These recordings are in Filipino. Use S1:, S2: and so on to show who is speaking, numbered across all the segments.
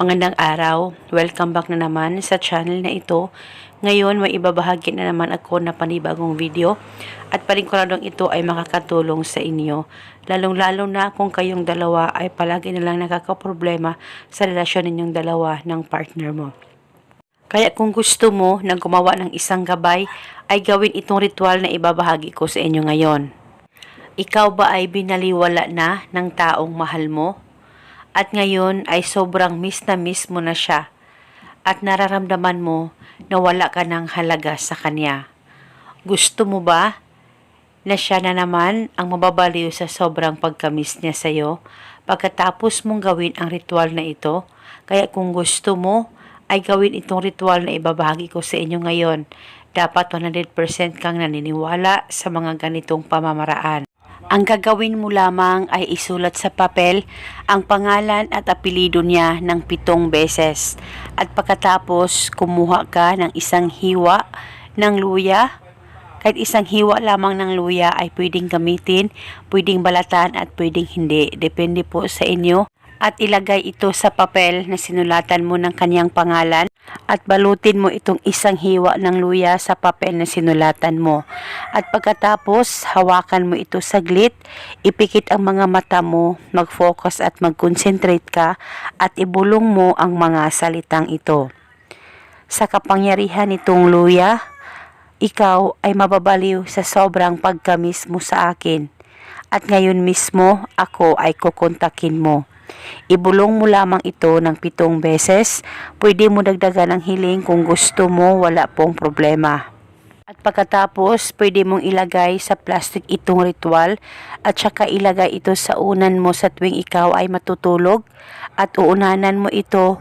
S1: Magandang araw. Welcome back na naman sa channel na ito. Ngayon, may ibabahagi na naman ako na panibagong video at paniguradong ito ay makakatulong sa inyo. Lalong-lalo na kung kayong dalawa ay palagi na lang nakakaproblema sa relasyon ninyong dalawa ng partner mo. Kaya kung gusto mo na gumawa ng isang gabay, ay gawin itong ritual na ibabahagi ko sa inyo ngayon. Ikaw ba ay binaliwala na ng taong mahal mo? At ngayon ay sobrang miss na miss mo na siya. At nararamdaman mo na wala ka ng halaga sa kanya. Gusto mo ba na siya na naman ang mababaliw sa sobrang pagkamiss niya sa'yo pagkatapos mong gawin ang ritual na ito? Kaya kung gusto mo, ay gawin itong ritual na ibabahagi ko sa inyo ngayon. Dapat 100% kang naniniwala sa mga ganitong pamamaraan. Ang gagawin mo lamang ay isulat sa papel ang pangalan at apelido niya ng pitong beses. At pagkatapos, kumuha ka ng isang hiwa ng luya. Kahit isang hiwa lamang ng luya ay pwedeng gamitin, pwedeng balatan at pwedeng hindi. Depende po sa inyo. At ilagay ito sa papel na sinulatan mo ng kanyang pangalan at balutin mo itong isang hiwa ng luya sa papel na sinulatan mo. At pagkatapos, hawakan mo ito saglit, ipikit ang mga mata mo, mag-focus at mag-concentrate ka at ibulong mo ang mga salitang ito. Sa kapangyarihan nitong luya, ikaw ay mababaliw sa sobrang pagkamis mo sa akin. At ngayon mismo, ako ay kukontakin mo. Ibulong mo lamang ito ng pitong beses. Pwede mo dagdagan ng hiling kung gusto mo, wala pong problema. At pagkatapos, pwede mong ilagay sa plastic itong ritual at saka ilagay ito sa unan mo sa tuwing ikaw ay matutulog at uunanan mo ito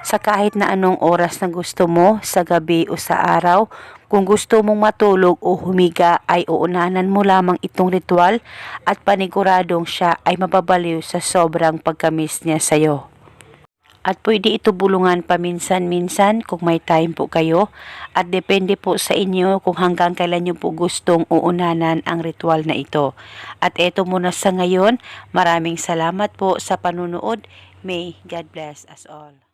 S1: sa kahit na anong oras na gusto mo, sa gabi o sa araw. Kung gusto mong matulog o humiga ay uunanan mo lamang itong ritual at paniguradong siya ay mababaliw sa sobrang pagkamis niya sa'yo. At pwede ito bulungan paminsan-minsan kung may time po kayo at depende po sa inyo kung hanggang kailan nyo po gustong uunanan ang ritual na ito. At eto muna sa ngayon, maraming salamat po sa panunood. May God bless us all.